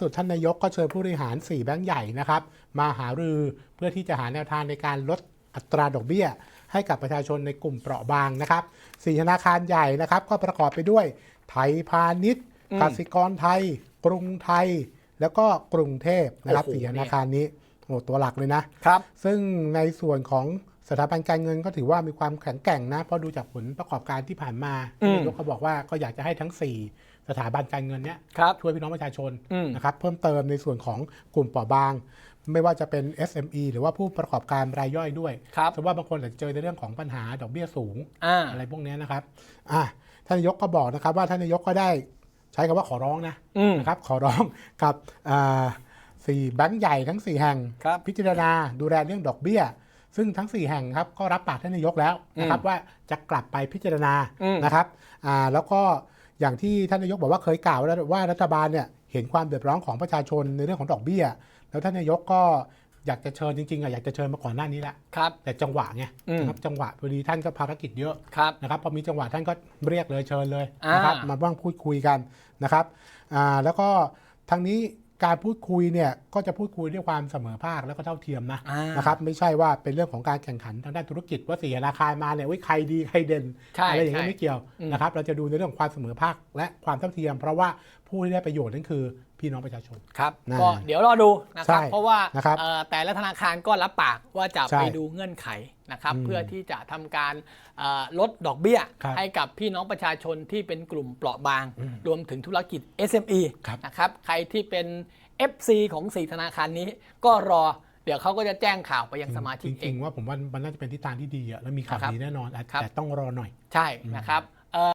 สุดท่านนายกก็เชิญผู้บริหาร 4 แบงก์ใหญ่นะครับ มาหารือเพื่อที่จะหาแนวทางในการลดอัตราดอกเบี้ย ให้กับประชาชนในกลุ่มเปราะบางนะครับสี่ธนาคารใหญ่นะครับ ก็ประกอบไปด้วย ไทยพาณิชย์อืมกสิกรไทย กรุงไทย แล้วก็กรุงเทพนะครับโอ้โหสี่ธนาคารนี้โอ้ตัวหลักเลยนะครับ ซึ่งในส่วนของ สถาบันการเงินก็ถือว่ามีความแข็งแกร่งนะ เพราะดูจากผลประกอบการที่ผ่านมาอืมนายกก็บอกว่าก็อยากจะให้ทั้ง 4 สถาบันการเงินเนี้ยครับช่วยพี่น้องประชาชนอืมนะครับเพิ่มเติมในส่วนของกลุ่มเปราะบาง ไม่ว่าจะเป็น SME หรือว่าผู้ประกอบการรายย่อยด้วยครับเพราะว่าบางคนอาจจะเจอในเรื่องของปัญหาดอกเบี้ยสูงอ่าอะไรพวกเนี้ยนะครับอะท่านนายกก็บอกนะครับว่าท่านนายกก็ได้ใช้คำว่าขอร้องนะอืมนะครับขอร้องกับอ่าสี่แบงก์ใหญ่ทั้ง 4 แห่งครับพิจารณาดูแลเรื่องดอกเบี้ย ซึ่งทั้ง 4 แห่งครับก็รับปากท่านนายกแล้วนะครับว่าจะกลับไปพิจารณาอืมนะครับอ่าแล้วก็อย่างที่ท่านนายกบอกว่าเคยกล่าวไว้แล้วว่ารัฐบาลเนี่ยเห็นความเดือดร้อนของประชาชนในเรื่องของดอกเบี้ย แล้วท่านนายกก็อยากจะเชิญจริงๆอะอยากจะเชิญมาก่อนหน้านี้แล้วครับแต่จังหวะไงอืมนะครับจังหวะพอดีท่านก็ภารกิจเยอะครับนะครับพอมีจังหวะท่านก็เรียกเลยเชิญเลยอ่านนะครับมาบ้างพูดคุยกันนะครับอ่าแล้วก็ทางนี้ การพูดคุยเนี่ยก็จะพูดคุยด้วยความเสมอภาคแล้วก็เท่าเทียมนะอ่านนะครับไม่ใช่ว่าเป็นเรื่องของการแข่งขันทางด้านธุรกิจว่าสี่ธนาคารมาเนี่ยอุ๊ยใครดีใครเด่นใช่อะไรอย่างเงี้ยใช่ไม่เกี่ยวอืมนะครับเราจะดูในเรื่องของความเสมอภาคและความเท่าเทียม เพราะว่าผู้ที่ได้ประโยชน์นั่นคือพี่น้องประชาชน ครับนะก็เดี๋ยวรอดูนะครับ ใช่เพราะว่านะครับเอ่อแต่ละธนาคารก็รับปากว่าจะใช่ไปดูเงื่อนไขนะครับ อืมเพื่อที่จะทำการเอ่อลดดอกเบี้ย ครับให้กับพี่น้องประชาชนที่เป็นกลุ่มเปราะบาง อืมรวมถึงธุรกิจ SME ครับ นะครับ ใครที่เป็น FC ของ 4 ธนาคารนี้ ก็รอเดี๋ยวเขาก็จะแจ้งข่าวไปยังสมาชิกจเอริง งๆว่าผมว่ามันน่าจะเป็นทิศทางที่ดีอะแล้วมีข่าวนะครับดีแน่นอนอาจครับ แต่ต้องรอหน่อย ใช่นะครับ